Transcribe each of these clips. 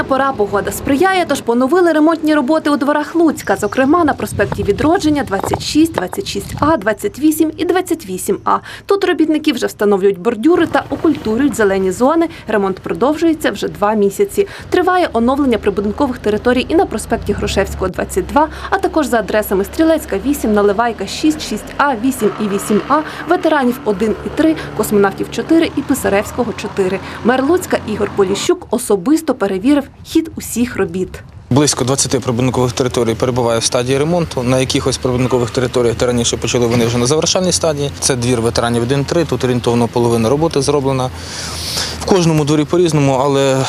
пора погода сприяє, тож поновили ремонтні роботи у дворах Луцька, зокрема на проспекті Відродження 26, 26А, 28 і 28А. Тут робітники вже встановлюють бордюри та окультурюють зелені зони. Ремонт продовжується вже два місяці. Триває оновлення прибудинкових територій і на проспекті Грушевського 22, а також за адресами Стрілецька 8, Наливайка 6, 6А, 8 і 8А, ветеранів 1 і 3, космонавтів 4 і Писаревського 4. Мер Луцька Ігор Поліщук особисто перевірив хід усіх робіт. Близько 20 прибудинкових територій перебуває в стадії ремонту. На якихось прибудинкових територіях, де раніше почали, вони вже на завершальній стадії. Це двір ветеранів 1-3, тут орієнтовно половина роботи зроблена. В кожному дворі по-різному, але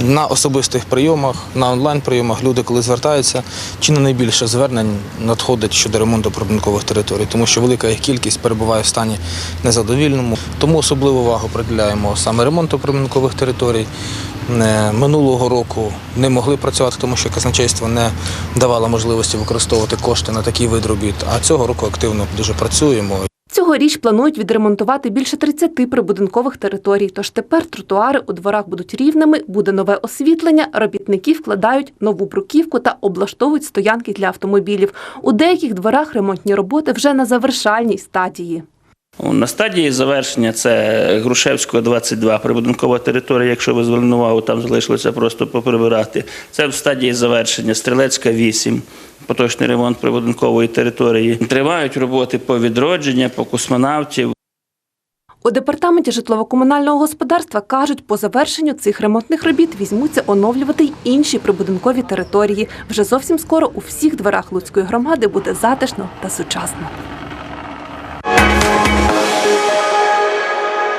на особистих прийомах, на онлайн-прийомах люди, коли звертаються, чи не найбільше звернень надходить щодо ремонту прибудинкових територій, тому що велика їх кількість перебуває в стані незадовільному. Тому особливу увагу приділяємо саме ремонту прибудинкових територій. Е, Минулого року не могли працювати, тому що казначейство не давало можливості використовувати кошти на такий вид робіт. А цього року активно дуже працюємо. Цьогоріч планують відремонтувати більше 30 прибудинкових територій. Тож тепер тротуари у дворах будуть рівними, буде нове освітлення, робітники вкладають нову бруківку та облаштовують стоянки для автомобілів. У деяких дворах ремонтні роботи вже на завершальній стадії. На стадії завершення це Грушевського 22, прибудинкова територія, якщо ви звернули увагу, там залишилося просто поприбирати. Це в стадії завершення Стрілецька 8, поточний ремонт прибудинкової території. Тривають роботи по відродження, по космонавтів. У департаменті житлово-комунального господарства кажуть, по завершенню цих ремонтних робіт візьмуться оновлювати й інші прибудинкові території. Вже зовсім скоро у всіх дворах Луцької громади буде затишно та сучасно.